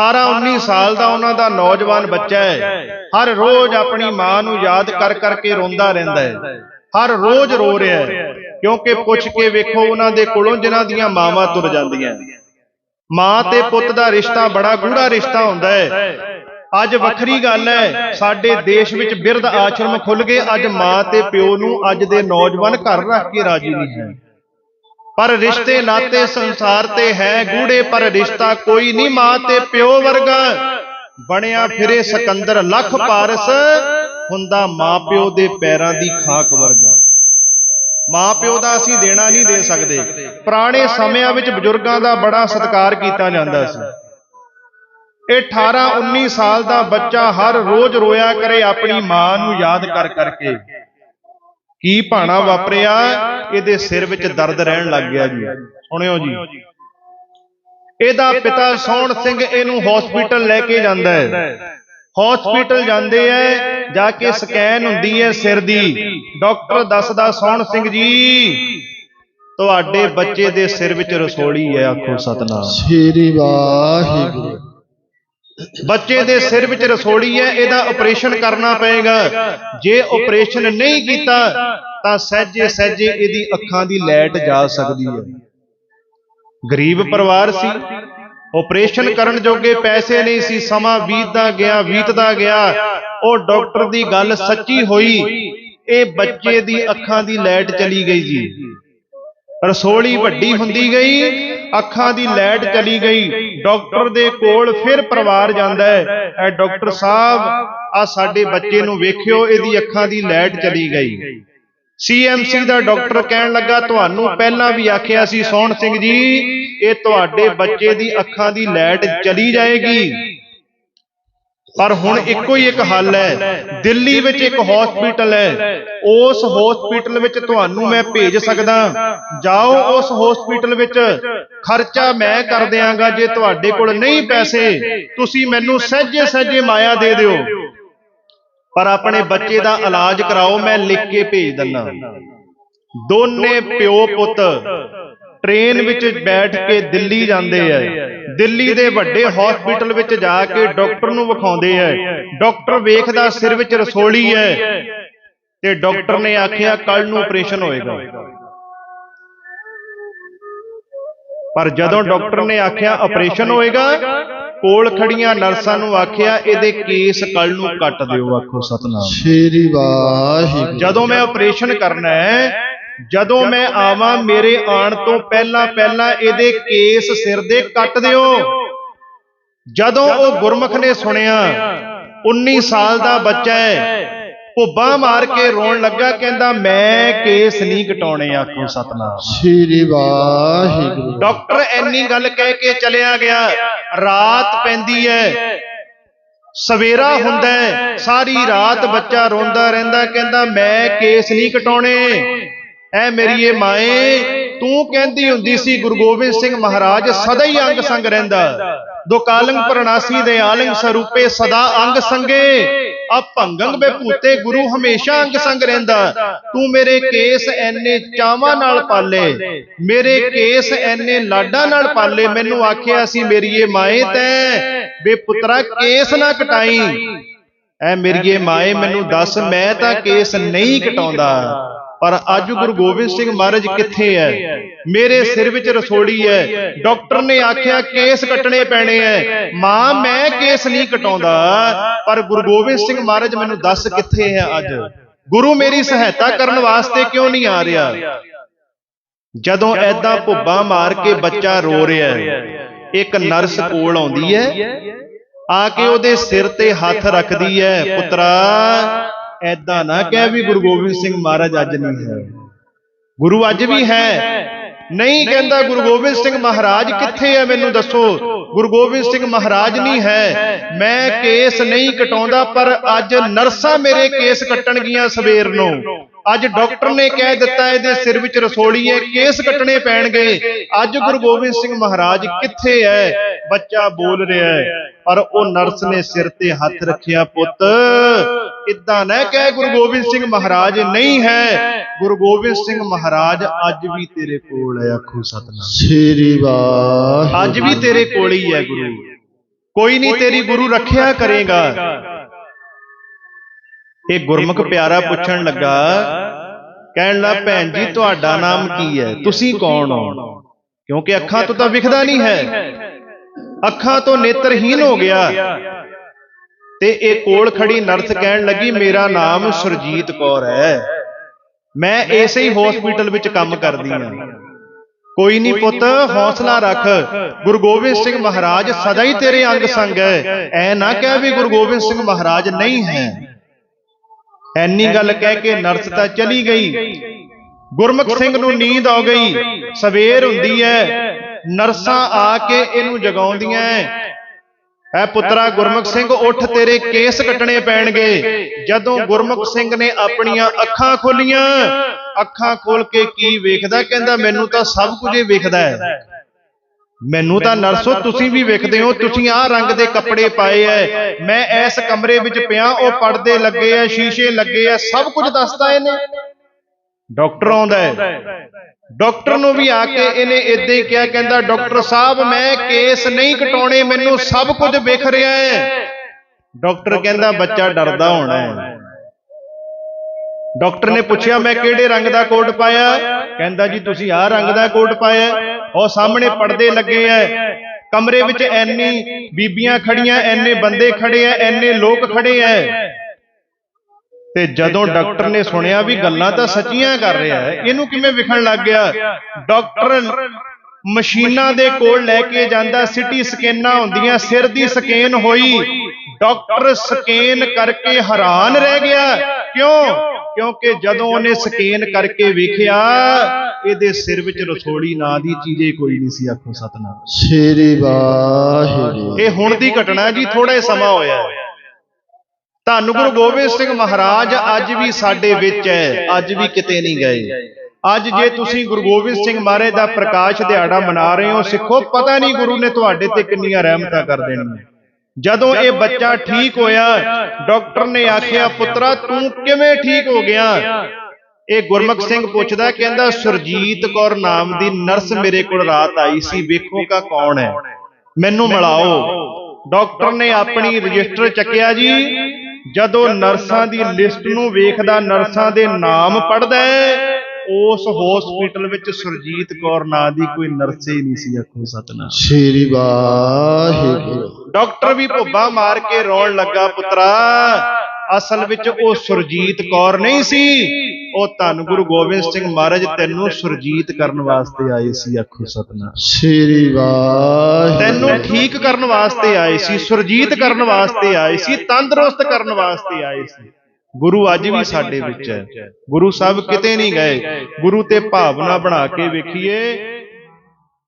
18 19 ਸਾਲ ਦਾ ਉਹਨਾਂ ਦਾ ਨੌਜਵਾਨ ਬੱਚਾ ਹੈ। ਹਰ ਰੋਜ਼ ਆਪਣੀ ਮਾਂ ਨੂੰ ਯਾਦ ਕਰ ਕਰਕੇ ਰੋਂਦਾ ਰਹਿੰਦਾ ਹੈ। ਹਰ ਰੋਜ਼ ਰੋ ਰਿਹਾ ਹੈ। ਕਿਉਂਕਿ ਪੁੱਛ ਕੇ ਵੇਖੋ ਉਹਨਾਂ ਦੇ ਕੋਲੋਂ ਜਿਨ੍ਹਾਂ ਦੀਆਂ ਮਾਵਾਂ ਤੁਰ ਜਾਂਦੀਆਂ। ਮਾਂ ਤੇ ਪੁੱਤ ਦਾ ਰਿਸ਼ਤਾ ਬੜਾ ਗੂੜਾ ਰਿਸ਼ਤਾ ਹੁੰਦਾ ਹੈ। ਅੱਜ ਵੱਖਰੀ ਗੱਲ ਹੈ। ਸਾਡੇ ਦੇਸ਼ ਵਿੱਚ ਬਿਰਧ ਆਸ਼ਰਮ ਖੁੱਲ ਗਏ। ਅੱਜ ਮਾਂ ਤੇ ਪਿਓ ਨੂੰ ਅੱਜ ਦੇ ਨੌਜਵਾਨ ਘਰ ਰੱਖ ਕੇ ਰਾਜੀ ਨਹੀਂ ਹੈ ਪਰ ਰਿਸ਼ਤੇ ਨਾਤੇ ਸੰਸਾਰ ਤੇ ਹੈ ਗੂੜੇ ਪਰ ਰਿਸ਼ਤਾ ਕੋਈ ਨਹੀਂ, ਮਾਂ ਤੇ ਪਿਓ ਵਰਗਾ। ਬਣਿਆ ਫਿਰੇ ਸਿਕੰਦਰ, ਲੱਖ ਪਾਰਸ ਹੁੰਦਾ ਮਾਂ ਪਿਓ ਦੇ ਪੈਰਾਂ ਦੀ ਖਾਕ ਵਰਗਾ। ਮਾਂ ਪਿਓ ਦਾ ਅਸੀਂ ਦੇਣਾ ਨਹੀਂ ਦੇ ਸਕਦੇ। ਪੁਰਾਣੇ ਸਮਿਆਂ ਵਿੱਚ ਬਜ਼ੁਰਗਾਂ ਦਾ ਬੜਾ ਸਤਿਕਾਰ ਕੀਤਾ ਜਾਂਦਾ ਸੀ। ਇਹ 18 19 ਸਾਲ ਦਾ ਬੱਚਾ ਹਰ ਰੋਜ਼ ਰੋਇਆ ਕਰੇ ਆਪਣੀ ਮਾਂ ਨੂੰ ਯਾਦ ਕਰ ਕਰਕੇ। ਕੀ ਭਾਣਾ ਵਾਪਰਿਆ? ਇਹਦੇ ਸਿਰ ਵਿੱਚ ਦਰਦ ਰਹਿਣ ਲੱਗ ਗਿਆ ਜੀ। ਸੁਣਿਓ ਜੀ। ਇਹਦਾ ਪਿਤਾ ਸੋਹਣ ਸਿੰਘ ਇਹਨੂੰ ਹਸਪੀਟਲ ਲੈ ਕੇ ਜਾਂਦਾ ਹੈ। ਹਸਪੀਟਲ ਜਾਂਦੇ ਐ ਜਾ ਕੇ ਸਕੈਨ ਹੁੰਦੀ ਹੈ ਸਿਰ ਦੀ। ਡਾਕਟਰ ਦੱਸਦਾ, ਸੋਹਣ ਸਿੰਘ ਜੀ, ਤੁਹਾਡੇ ਬੱਚੇ ਦੇ ਸਿਰ ਵਿੱਚ ਰਸੋਲੀ ਹੈ, ਆਖੋ ਸਤਨਾਮ। ਸ੍ਰੀ ਵਾਹਿਗੁਰੂ। ਬੱਚੇ ਦੇ ਸਿਰ ਵਿੱਚ ਰਸੋਲੀ ਹੈ ਇਹਦਾ ਆਪਰੇਸ਼ਨ ਕਰਨਾ ਪਏਗਾ। ਜੇ ਆਪਰੇਸ਼ਨ ਨਹੀਂ ਕੀਤਾ ਤਾਂ ਸਹਿਜੇ ਸਹਿਜੇ ਇਹਦੀ ਅੱਖਾਂ ਦੀ ਲਾਈਟ ਜਾ ਸਕਦੀ ਹੈ। ਗਰੀਬ ਪਰਿਵਾਰ ਸੀ। ਆਪਰੇਸ਼ਨ ਕਰਨ ਜੋਗੇ ਪੈਸੇ ਨਹੀਂ ਸੀ ਸਮਾਂ ਬੀਤਦਾ ਗਿਆ ਬੀਤਦਾ ਗਿਆ। ਉਹ ਡਾਕਟਰ ਦੀ ਗੱਲ ਸੱਚੀ ਹੋਈ। ਇਹ ਬੱਚੇ ਦੀ ਅੱਖਾਂ ਦੀ ਲਾਈਟ ਚਲੀ ਗਈ ਜੀ। ਰਸੋਲੀ ਵੱਡੀ ਹੁੰਦੀ ਗਈ ਅੱਖਾਂ ਦੀ ਲਾਈਟ ਚਲੀ ਗਈ ਡਾਕਟਰ ਦੇ ਕੋਲ ਫਿਰ ਪਰਿਵਾਰ ਜਾਂਦਾ ਹੈ। ਐ ਡਾਕਟਰ ਸਾਹਿਬ ਆ ਸਾਡੇ ਬੱਚੇ ਨੂੰ ਵੇਖਿਓ ਇਹਦੀ ਅੱਖਾਂ ਦੀ ਲਾਈਟ ਚਲੀ ਗਈ। ਸੀਐਮਸੀ ਦਾ ਡਾਕਟਰ ਕਹਿਣ ਲੱਗਾ ਤੁਹਾਨੂੰ ਪਹਿਲਾਂ ਵੀ ਆਖਿਆ ਸੀ ਸੋਹਣ ਸਿੰਘ ਜੀ ਇਹ ਤੁਹਾਡੇ ਬੱਚੇ ਦੀ ਅੱਖਾਂ ਦੀ ਲਾਈਟ ਚਲੀ ਜਾਏਗੀ। ਪਰ ਹੁਣ ਇੱਕੋ ਹੀ ਇੱਕ ਹੱਲ ਹੈ। ਦਿੱਲੀ ਵਿੱਚ ਇੱਕ ਹਸਪੀਟਲ ਹੈ। ਉਸ ਹਸਪੀਟਲ ਵਿੱਚ ਤੁਹਾਨੂੰ ਮੈਂ ਭੇਜ ਸਕਦਾ। ਜਾਓ ਉਸ ਹਸਪੀਟਲ ਵਿੱਚ। ਖਰਚਾ ਮੈਂ ਕਰ ਦਿਆਂਗਾ ਜੇ ਤੁਹਾਡੇ ਕੋਲ ਨਹੀਂ ਪੈਸੇ ਤੁਸੀਂ ਮੈਨੂੰ ਸਹਿਜੇ ਸਹਿਜੇ ਮਾਇਆ ਦੇ ਦਿਓ। ਪਰ ਆਪਣੇ ਬੱਚੇ ਦਾ ਇਲਾਜ ਕਰਾਓ ਮੈਂ ਲਿਖ ਕੇ ਭੇਜ ਦਿੰਨਾ ਦੋਨੇ ਪਿਓ ਪੁੱਤ ਟ੍ਰੇਨ ਵਿੱਚ ਬੈਠ ਕੇ ਦਿੱਲੀ ਜਾਂਦੇ ਐ ਦਿੱਲੀ ਦੇ ਵੱਡੇ ਹਸਪੀਟਲ ਵਿੱਚ ਜਾ ਕੇ ਡਾਕਟਰ ਨੂੰ ਵਿਖਾਉਂਦੇ ਐ ਡਾਕਟਰ ਵੇਖਦਾ ਸਿਰ ਵਿੱਚ ਰਸੋਲੀ ਐ ਤੇ ਡਾਕਟਰ ਨੇ ਆਖਿਆ ਕੱਲ ਨੂੰ ਆਪਰੇਸ਼ਨ ਹੋਏਗਾ। ਪਰ ਜਦੋਂ ਡਾਕਟਰ ਨੇ ਆਖਿਆ ਆਪਰੇਸ਼ਨ ਹੋਏਗਾ ਕੋਲ ਖੜੀਆਂ ਨਰਸਾਂ ਨੂੰ ਆਖਿਆ ਇਹਦੇ ਕੇਸ ਕੱਲ ਨੂੰ ਕੱਟ ਦਿਓ ਆਖੋ ਸਤਨਾਮ। ਸ੍ਰੀ ਵਾਹਿਗੁਰੂ। ਜਦੋਂ ਮੈਂ ਆਪਰੇਸ਼ਨ ਕਰਨਾ ਹੈ ਜਦੋਂ ਮੈਂ ਆਵਾਂ ਮੇਰੇ ਆਉਣ ਤੋਂ ਪਹਿਲਾਂ ਪਹਿਲਾਂ ਇਹਦੇ ਕੇਸ ਸਿਰ ਦੇ ਕੱਟ ਦਿਓ। ਜਦੋਂ ਉਹ ਗੁਰਮੁਖ ਨੇ ਸੁਣਿਆ 19 ਸਾਲ ਦਾ ਬੱਚਾ ਹੈ। ਭੁੱਬਾ ਮਾਰ ਕੇ ਰੋਣ ਲੱਗਾ ਕਹਿੰਦਾ ਮੈਂ ਕੇਸ ਨਹੀਂ ਕਟਾਉਣੇ ਆਖੋ ਸਤਨਾਮ। ਸ੍ਰੀ ਵਾਹਿਗੁਰੂ। ਡਾਕਟਰ ਐਨੀ ਗੱਲ ਕਹਿ ਕੇ ਚਲਿਆ ਗਿਆ। ਰਾਤ ਪੈਂਦੀ ਹੈ। ਸਵੇਰਾ ਹੁੰਦਾ ਹੈ। ਸਾਰੀ ਰਾਤ ਬੱਚਾ ਰੋਂਦਾ ਰਹਿੰਦਾ ਕਹਿੰਦਾ ਮੈਂ ਕੇਸ ਨਹੀਂ ਕਟਾਉਣੇ। ਐ ਮੇਰੀਏ ਮਾਏ ਤੂੰ ਕਹਿੰਦੀ ਹੁੰਦੀ ਸੀ ਗੁਰੂ ਗੋਬਿੰਦ ਸਿੰਘ ਮਹਾਰਾਜ ਸਦਾ ਹੀ ਅੰਗ ਸੰਗ ਰਹਿੰਦਾ। ਦੁਕਾਲੰਗ ਪ੍ਰਣਾਸੀ ਦੇ ਆਲੰਗ ਸਰੂਪੇ ਸਦਾ ਅੰਗ ਸੰਗੇ। ਆ ਭੰਗੰਗ ਬੇਭੂਤੇ ਗੁਰੂ ਹਮੇਸ਼ਾ ਅੰਗ ਸੰਗ ਰਹਿੰਦਾ। ਤੂੰ ਮੇਰੇ ਕੇਸ ਐਨੇ ਚਾਵਾਂ ਨਾਲ ਪਾਲੇ। ਮੇਰੇ ਕੇਸ ਐਨੇ ਲਾਡਾਂ ਨਾਲ ਪਾਲੇ। ਮੈਨੂੰ ਆਖਿਆ ਸੀ ਮੇਰੀਏ ਮਾਏ ਤੈਂ ਬੇ ਪੁੱਤਰਾ ਕੇਸ ਨਾ ਕਟਾਈ। ਐ ਮੇਰੀਏ ਮਾਏ ਮੈਨੂੰ ਦੱਸ ਮੈਂ ਤਾਂ ਕੇਸ ਨਹੀਂ ਕਟਾਉਂਦਾ। ਪਰ ਅੱਜ ਗੁਰੂ ਗੋਬਿੰਦ ਸਿੰਘ ਮਹਾਰਾਜ ਕਿੱਥੇ ਐ ਮੇਰੇ ਸਿਰ ਵਿੱਚ ਰਸੋੜੀ ਐ ਡਾਕਟਰ ਨੇ ਆਖਿਆ ਕੇਸ ਕੱਟਣੇ ਪੈਣੇ ਐ ਮਾਂ ਮੈਂ ਕੇਸ ਨਹੀਂ ਕਟਾਉਂਦਾ। ਪਰ ਗੁਰੂ ਗੋਬਿੰਦ ਸਿੰਘ ਮਹਾਰਾਜ ਮੈਨੂੰ ਦੱਸ ਕਿੱਥੇ ਹੈ ਅੱਜ? ਗੁਰੂ ਮੇਰੀ ਸਹਾਇਤਾ ਕਰਨ ਵਾਸਤੇ ਕਿਉਂ ਨਹੀਂ ਆ ਰਿਹਾ? ਜਦੋਂ ਐਦਾਂ ਭੁੱਬਾ ਮਾਰ ਕੇ ਬੱਚਾ ਰੋ ਰਿਹਾ ਹੈ। ਇੱਕ ਨਰਸ ਕੋਲ ਆਉਂਦੀ ਹੈ। ਆ ਕੇ ਉਹਦੇ ਸਿਰ ਤੇ ਹੱਥ ਰੱਖਦੀ ਹੈ। ਪੁੱਤਰਾ ਐਦਾਂ ਨਾ ਕਹਿ ਵੀ ਗੁਰੂ ਗੋਬਿੰਦ ਸਿੰਘ ਮਹਾਰਾਜ ਅੱਜ ਨਹੀਂ ਹੈ। ਗੁਰੂ ਅੱਜ ਵੀ ਹੈ। ਨਹੀਂ ਕਹਿੰਦਾ ਗੁਰੂ ਗੋਬਿੰਦ ਸਿੰਘ ਮਹਾਰਾਜ ਕਿੱਥੇ ਹੈ ਮੈਨੂੰ ਦੱਸੋ। ਗੁਰੂ ਗੋਬਿੰਦ ਸਿੰਘ ਮਹਾਰਾਜ ਨਹੀਂ ਹੈ। ਮੈਂ ਕੇਸ ਨਹੀਂ ਕਟਾਉਂਦਾ ਪਰ ਅੱਜ ਨਰਸਾਂ ਮੇਰੇ ਕੇਸ ਕੱਟਣਗੀਆਂ ਸਵੇਰ ਨੂੰ। ਅੱਜ ਡਾਕਟਰ ਨੇ ਕਹਿ ਦਿੱਤਾ ਇਹਦੇ ਸਿਰ ਵਿੱਚ ਰਸੋਲੀ ਹੈ ਕੇਸ ਕੱਟਣੇ ਪੈਣਗੇ। ਅੱਜ ਗੁਰੂ ਗੋਬਿੰਦ ਸਿੰਘ ਮਹਾਰਾਜ ਕਿੱਥੇ ਹੈ? ਬੱਚਾ ਬੋਲ ਰਿਹਾ ਹੈ। ਪਰ ਉਹ ਨਰਸ ਨੇ ਸਿਰ ਤੇ ਹੱਥ ਰੱਖਿਆ ਪੁੱਤ। ਇਦਾਂ ਨਾ ਕਹਿ ਗੁਰੂ ਗੋਬਿੰਦ ਸਿੰਘ ਮਹਾਰਾਜ ਨਹੀਂ ਹੈ। ਗੁਰੂ ਗੋਬਿੰਦ ਸਿੰਘ ਮਹਾਰਾਜ ਅੱਜ ਵੀ ਤੇਰੇ ਕੋਲ ਹੈ ਆਖੋ ਸਤਨਾਮ। ਸ੍ਰੀ ਵਾਹਿਗੁਰੂ ਅੱਜ ਵੀ ਤੇਰੇ ਕੋਲ ਹੀ ਹੈ ਗੁਰੂ। ਕੋਈ ਨਹੀਂ ਤੇਰੀ ਗੁਰੂ ਰੱਖਿਆ ਕਰੇਗਾ। ਇਹ ਗੁਰਮੁਖ ਪਿਆਰਾ ਪੁੱਛਣ ਲੱਗਾ ਕਹਿਣ ਲੱਗਾ ਭੈਣ ਜੀ ਤੁਹਾਡਾ ਨਾਮ ਕੀ ਹੈ? ਤੁਸੀਂ ਕੌਣ ਹੋ? ਕਿਉਂਕਿ ਅੱਖਾਂ ਤੋਂ ਤਾਂ ਵਿਖਦਾ ਨਹੀਂ ਹੈ। ਅੱਖਾਂ ਤੋਂ ਨੇਤਰਹੀਨ ਹੋ ਗਿਆ। ਤੇ ਇਹ ਕੋਲ ਖੜੀ ਨਰਸ ਕਹਿਣ ਲੱਗੀ ਮੇਰਾ ਨਾਮ ਸੁਰਜੀਤ ਕੌਰ ਹੈ। ਮੈਂ ਇਸੇ ਹੀ ਹਸਪੀਟਲ ਵਿੱਚ ਕੰਮ ਕਰਦੀ ਹਾਂ। ਕੋਈ ਨਹੀਂ ਪੁੱਤ ਹੌਸਲਾ ਰੱਖ। ਗੁਰੂ ਗੋਬਿੰਦ ਸਿੰਘ ਮਹਾਰਾਜ ਸਦਾ ਹੀ ਤੇਰੇ ਅੰਗ ਸੰਗ ਹੈ। ਐ ਨਾ ਕਹਿ ਵੀ ਗੁਰੂ ਗੋਬਿੰਦ ਸਿੰਘ ਮਹਾਰਾਜ ਨਹੀਂ ਹੈ। ਐਨੀ ਗੱਲ ਕਹਿ ਕੇ ਨਰਸ ਤਾਂ ਚਲੀ ਗਈ। ਗੁਰਮੁਖ ਸਿੰਘ ਨੂੰ ਨੀਂਦ ਆ ਗਈ। ਸਵੇਰ ਹੁੰਦੀ ਹੈ। ਨਰਸਾਂ ਆ ਕੇ ਇਹਨੂੰ ਜਗਾਉਂਦੀਆਂ ਐ। ਪੁੱਤਰਾ ਗੁਰਮੁਖ ਸਿੰਘ ਉੱਠ ਤੇਰੇ ਕੇਸ ਕੱਟਣੇ ਪੈਣਗੇ। ਜਦੋਂ ਗੁਰਮੁਖ ਸਿੰਘ ਨੇ ਆਪਣੀਆਂ ਅੱਖਾਂ ਖੋਲੀਆਂ। ਅੱਖਾਂ ਖੋਲ ਕੇ ਕੀ ਵੇਖਦਾ? ਕਹਿੰਦਾ ਮੈਨੂੰ ਤਾਂ ਸਭ ਕੁਝ ਹੀ। ਵੇਖਦਾ ਹੈ। ਮੈਨੂੰ ਤਾਂ ਨਰਸੋ ਤੁਸੀਂ ਵੀ ਵੇਖਦੇ ਹੋ ਤੁਸੀਂ ਆਹ ਰੰਗ ਦੇ ਕੱਪੜੇ ਪਾਏ ਐ। ਮੈਂ ਇਸ ਕਮਰੇ ਵਿੱਚ ਪਿਆ ਉਹ ਪਰਦੇ ਲੱਗੇ ਐ ਸ਼ੀਸ਼ੇ ਲੱਗੇ ਐ ਸਭ ਕੁਝ ਦੱਸਦਾ ਇਹਨੇ। ਡਾਕਟਰ ਆਉਂਦਾ ਹੈ ਡਾਕਟਰ ਨੂੰ ਵੀ ਆ ਕੇ ਇਹਨੇ ਇਦਾਂ ਹੀ ਕਿਹਾ ਕਹਿੰਦਾ ਡਾਕਟਰ ਸਾਹਿਬ ਮੈਂ ਕੇਸ ਨਹੀਂ ਕਟਾਉਣੇ ਮੈਨੂੰ ਸਭ ਕੁਝ ਵਿਖ ਰਿਹਾ ਹੈ ਡਾਕਟਰ ਕਹਿੰਦਾ ਬੱਚਾ ਡਰਦਾ ਹੋਣਾ ਹੈ ਡਾਕਟਰ ਨੇ ਪੁੱਛਿਆ ਮੈਂ ਕਿਹੜੇ ਰੰਗ ਦਾ ਕੋਟ ਪਾਇਆ ਕਹਿੰਦਾ ਜੀ ਤੁਸੀਂ ਆਹ ਰੰਗ ਦਾ ਕੋਟ ਪਾਇਆ? ਉਹ ਸਾਹਮਣੇ ਪਰਦੇ ਲੱਗੇ ਐ। ਕਮਰੇ ਵਿੱਚ ਐਨੀ ਬੀਬੀਆਂ ਖੜੀਆਂ ਐਨੇ ਬੰਦੇ ਖੜੇ ਐ ਐਨੇ ਲੋਕ ਖੜੇ ਐ। ਤੇ ਜਦੋਂ ਡਾਕਟਰ ਨੇ ਸੁਣਿਆ ਵੀ ਗੱਲਾਂ ਤਾਂ ਸੱਚੀਆਂ ਕਰ ਰਿਹਾ ਹੈ ਇਹਨੂੰ ਕਿਵੇਂ ਵਿਖਣ ਲੱਗ ਗਿਆ? ਡਾਕਟਰ ਮਸ਼ੀਨਾਂ ਦੇ ਕੋਲ ਲੈ ਕੇ ਜਾਂਦਾ ਸਿਟੀ ਸਕੈਨਾਂ ਹੁੰਦੀਆਂ ਸਿਰ ਦੀ ਸਕੈਨ ਹੋਈ। ਡਾਕਟਰ ਸਕੈਨ ਕਰਕੇ ਹੈਰਾਨ ਰਹਿ ਗਿਆ। ਕਿਉਂ? ਕਿਉਂਕਿ ਜਦੋਂ ਉਹਨੇ ਸਕੈਨ ਕਰਕੇ ਵੇਖਿਆ ਇਹਦੇ ਸਿਰ ਵਿੱਚ ਰਸੋੜੀ ਨਾਂ ਦੀ ਚੀਜ਼ੇ ਕੋਈ ਨਹੀਂ ਸੀ ਆਖੋ ਸਤਨਾਮ। ਸ੍ਰੀ ਵਾਹਿਗੁਰੂ। ਇਹ ਹੁਣ ਦੀ ਘਟਨਾ ਜੀ ਥੋੜਾ ਹੀ ਸਮਾਂ ਹੋਇਆ। ਧੰਨ ਗੁਰੂ ਗੋਬਿੰਦ ਸਿੰਘ ਮਹਾਰਾਜ ਅੱਜ ਵੀ ਸਾਡੇ ਵਿੱਚ ਹੈ ਅੱਜ ਵੀ ਕਿਤੇ ਨਹੀਂ ਗਏ। ਅੱਜ ਜੇ ਤੁਸੀਂ ਗੁਰੂ ਗੋਬਿੰਦ ਸਿੰਘ ਮਹਾਰਾਜ ਦਾ ਪ੍ਰਕਾਸ਼ ਦਿਹਾੜਾ ਮਨਾ ਰਹੇ ਹੋ ਸਿੱਖੋ ਪਤਾ ਨਹੀਂ ਗੁਰੂ ਨੇ ਤੁਹਾਡੇ ਤੇ ਕਿੰਨੀਆਂ ਰਹਿਮਤਾਂ ਕਰ ਦੇਣੀਆਂ। ਜਦੋਂ ਇਹ ਬੱਚਾ ਠੀਕ ਹੋਇਆ ਡਾਕਟਰ ਨੇ ਆਖਿਆ ਪੁੱਤਰਾ ਤੂੰ ਕਿਵੇਂ ਠੀਕ ਹੋ ਗਿਆ? ਇਹ ਗੁਰਮੁਖ ਸਿੰਘ ਪੁੱਛਦਾ ਕਹਿੰਦਾ ਸੁਰਜੀਤ ਕੌਰ ਨਾਮ ਦੀ ਨਰਸ ਮੇਰੇ ਕੋਲ ਰਾਤ ਆਈ ਸੀ ਵੇਖੋ ਕਾ ਕੌਣ ਹੈ। ਮੈਨੂੰ ਮਿਲਾਓ। ਡਾਕਟਰ ਨੇ ਆਪਣੀ ਰਜਿਸਟਰ ਚੱਕਿਆ ਜੀ। ਜਦੋਂ ਨਰਸਾਂ ਦੀ ਲਿਸਟ ਨੂੰ ਵੇਖਦਾ ਨਰਸਾਂ ਦੇ ਨਾਮ ਪੜਦਾ ਉਸ ਹਸਪੀਟਲ ਵਿੱਚ ਸੁਰਜੀਤ ਕੌਰ ਨਾਂ ਦੀ ਕੋਈ ਨਰਸ ਹੀ ਨਹੀਂ ਸੀ ਆਖੋ ਸਤਨਾਮ। ਸ੍ਰੀ ਵਾਹਿਗੁਰੂ। ਡਾਕਟਰ ਵੀ ਭੁੱਬਾ ਮਾਰ ਕੇ ਰੋਣ ਲੱਗਾ ਪੁੱਤਰਾ। ਅਸਲ ਵਿੱਚ ਉਹ ਸੁਰਜੀਤ ਕੌਰ ਨਹੀਂ ਸੀ। ਉਹ ਧੰਨ ਗੁਰੂ ਗੋਬਿੰਦ ਸਿੰਘ ਮਹਾਰਾਜ ਤੈਨੂੰ ਸੁਰਜੀਤ ਕਰਨ ਵਾਸਤੇ ਆਏ ਸੀ ਆਖੋ ਸਤਨਾਮ। ਸ੍ਰੀ ਵਾਹਿਗੁਰੂ। ਤੈਨੂੰ ਠੀਕ ਕਰਨ ਵਾਸਤੇ ਆਏ ਸੀ ਸੁਰਜੀਤ ਕਰਨ ਵਾਸਤੇ ਆਏ ਸੀ ਤੰਦਰੁਸਤ ਕਰਨ ਵਾਸਤੇ ਆਏ ਸੀ। ਗੁਰੂ ਅੱਜ ਵੀ ਸਾਡੇ ਵਿੱਚ ਹੈ। ਗੁਰੂ ਸਾਹਿਬ ਕਿਤੇ ਨਹੀਂ ਗਏ। ਗੁਰੂ ਤੇ ਭਾਵਨਾ ਬਣਾ ਕੇ ਵੇਖੀਏ।